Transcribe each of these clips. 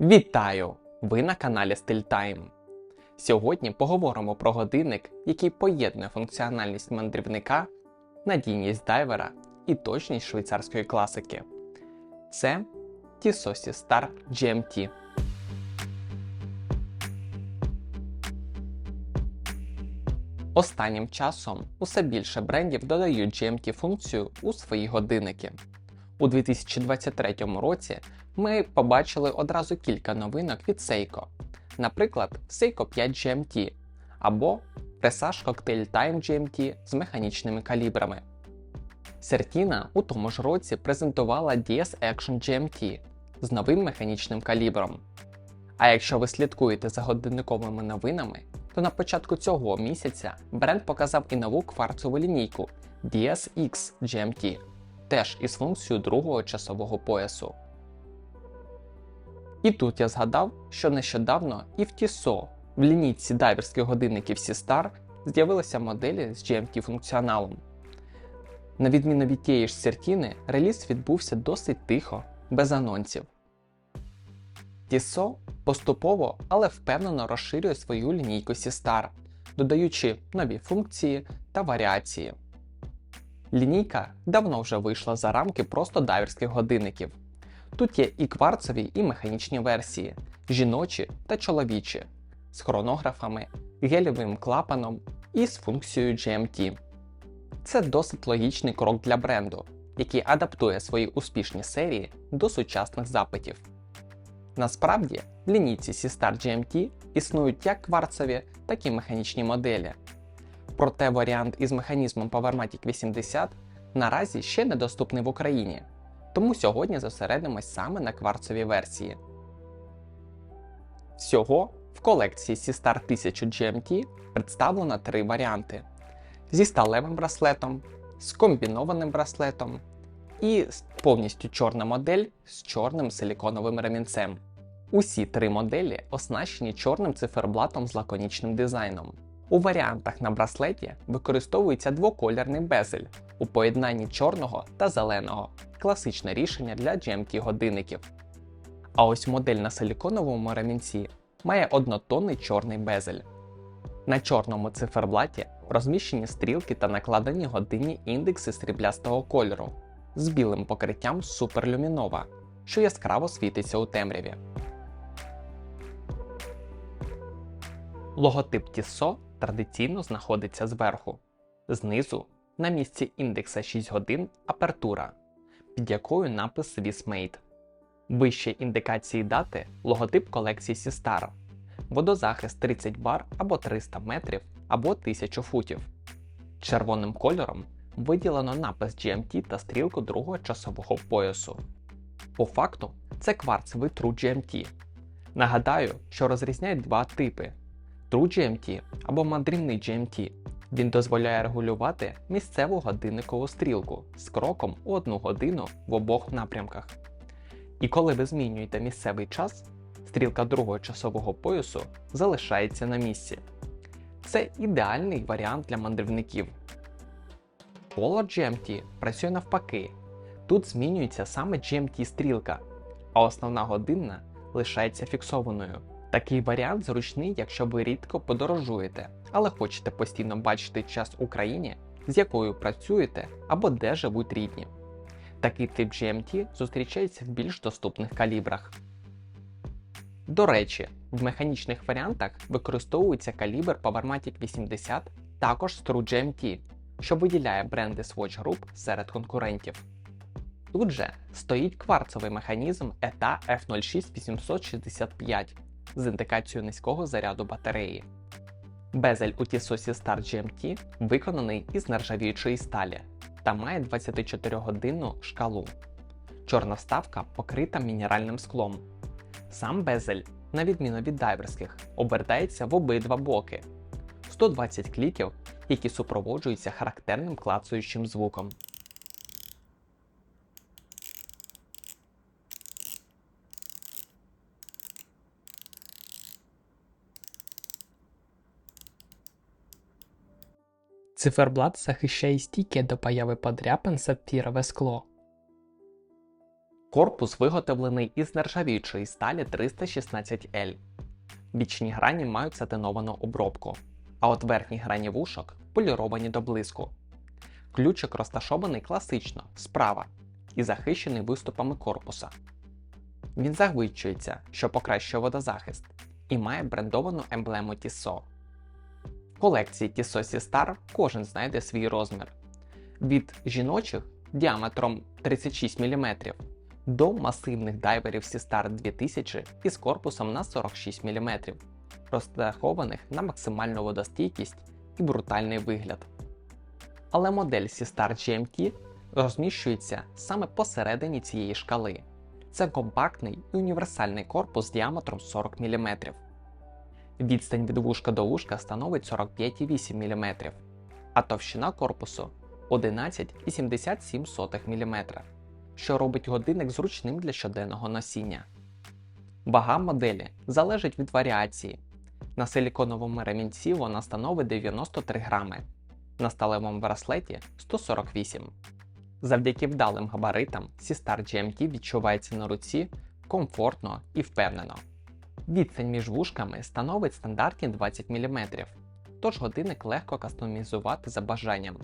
Вітаю! Ви на каналі StillTime. Сьогодні поговоримо про годинник, який поєднує функціональність мандрівника, надійність дайвера і точність швейцарської класики. Це Tissot Star GMT. Останнім часом усе більше брендів додають GMT-функцію у свої годинники. У 2023 році ми побачили одразу кілька новинок від Seiko, наприклад, Seiko 5 GMT або Presage Cocktail Time GMT з механічними калібрами. Certina у тому ж році презентувала DS Action GMT з новим механічним калібром. А якщо ви слідкуєте за годинниковими новинами, то на початку цього місяця бренд показав і нову кварцову лінійку DSX GMT, теж із функцією другого часового поясу. І тут я згадав, що нещодавно і в Tissot в лінійці дайверських годинників Seastar з'явилися моделі з GMT функціоналом. На відміну від тієї ж Сертіни, реліз відбувся досить тихо, без анонсів. Tissot поступово, але впевнено розширює свою лінійку Seastar, додаючи нові функції та варіації. Лінійка давно вже вийшла за рамки просто дайверських годинників. Тут є і кварцові, і механічні версії, жіночі та чоловічі, з хронографами, гелєвим клапаном і з функцією GMT. Це досить логічний крок для бренду, який адаптує свої успішні серії до сучасних запитів. Насправді, лінійці Seastar GMT існують як кварцеві, так і механічні моделі. Проте варіант із механізмом PowerMatic 80 наразі ще недоступний в Україні, тому сьогодні зосередимось саме на кварцовій версії. Всього в колекції Seastar 1000 GMT представлено три варіанти: зі сталевим браслетом, з комбінованим браслетом і повністю чорна модель з чорним силіконовим ремінцем. Усі три моделі оснащені чорним циферблатом з лаконічним дизайном. У варіантах на браслеті використовується двоколірний безель у поєднанні чорного та зеленого класичне рішення для GMT годинників. А ось модель на силіконовому ремінці має однотонний чорний безель. На чорному циферблаті розміщені стрілки та накладені годинні індекси сріблястого кольору з білим покриттям суперлюмінова, що яскраво світиться у темряві. Логотип Tissot традиційно знаходиться зверху, знизу на місці індекса 6 годин апертура, під якою напис Swissmade. Вище індикації дати логотип колекції Seastar, водозахист 30 бар або 300 метрів або 1000 футів. Червоним кольором виділено напис GMT та стрілку другого часового поясу. По факту, це кварцевий True GMT. Нагадаю, що розрізняють два типи: True GMT або мандрівний GMT. Він дозволяє регулювати місцеву годинникову стрілку з кроком у одну годину в обох напрямках. І коли ви змінюєте місцевий час, стрілка другого часового поясу залишається на місці. Це ідеальний варіант для мандрівників. Polar GMT працює навпаки. Тут змінюється саме GMT стрілка, а основна годинна лишається фіксованою. Такий варіант зручний, якщо ви рідко подорожуєте, але хочете постійно бачити час Україні, з якою працюєте або де живуть рідні. Такий тип GMT зустрічається в більш доступних калібрах. До речі, в механічних варіантах використовується калібр PowerMatic 80 також з True GMT, що виділяє бренди Swatch Group серед конкурентів. Тут же стоїть кварцовий механізм ETA F06 865 з індикацією низького заряду батареї. Безель у Tissot Star GMT виконаний із нержавіючої сталі та має 24-годинну шкалу. Чорна вставка покрита мінеральним склом. Сам безель, на відміну від дайверських, обертається в обидва боки. 120 кліків, які супроводжуються характерним клацаючим звуком. Циферблат захищає стійке до появи подряпин сапфірове скло. Корпус виготовлений із нержавіючої сталі 316L. Бічні грані мають сатиновану обробку, а от верхні грані вушок поліровані до блиску. Ключик розташований класично справа і захищений виступами корпуса. Він загвичується, що покращує водозахист, і має брендовану емблему Tissot. Колекції Tissot Star кожен знайде свій розмір від жіночих діаметром 36 мм до масивних дайверів Seastar 2000 із корпусом на 46 мм, розрахованих на максимальну водостійкість і брутальний вигляд. Але модель Seastar GMT розміщується саме посередині цієї шкали. Це компактний і універсальний корпус діаметром 40 мм. Відстань від вушка до вушка становить 45,8 мм, а товщина корпусу 11,77 мм, що робить годинник зручним для щоденного носіння. Вага моделі залежить від варіації. На силіконовому ремінці вона становить 93 грами, на сталевому браслеті 148. Завдяки вдалим габаритам Seastar GMT відчувається на руці комфортно і впевнено. Відстань між вушками становить стандартні 20 мм, тож годинник легко кастомізувати за бажанням.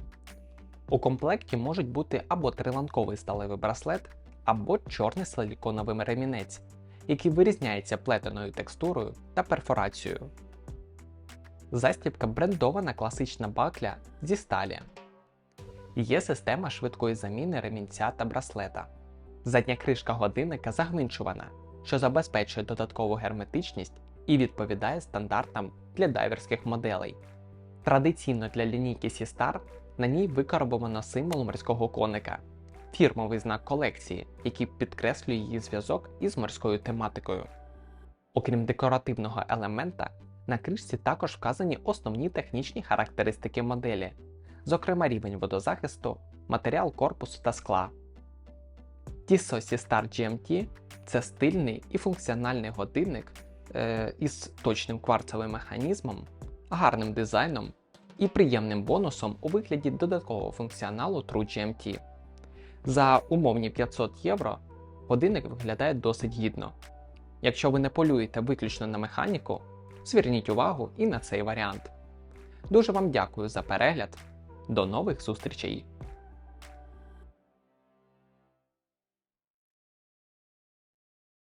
У комплекті можуть бути або триланковий сталевий браслет, або чорний силіконовий ремінець, який вирізняється плетеною текстурою та перфорацією. Застібка брендована класична бакля зі сталі. Є система швидкої заміни ремінця та браслета. Задня кришка годинника загвинчувана, що забезпечує додаткову герметичність і відповідає стандартам для дайверських моделей. Традиційно для лінійки Seastar на ній викарбовано символ морського коника, фірмовий знак колекції, який підкреслює її зв'язок із морською тематикою. Окрім декоративного елемента, на кришці також вказані основні технічні характеристики моделі, зокрема рівень водозахисту, матеріал корпусу та скла. Tissot Seastar GMT це стильний і функціональний годинник е, із точним кварцевим механізмом, гарним дизайном і приємним бонусом у вигляді додаткового функціоналу True GMT. За умовні 500 євро годинник виглядає досить гідно. Якщо ви не полюєте виключно на механіку, зверніть увагу і на цей варіант. Дуже вам дякую за перегляд. До нових зустрічей!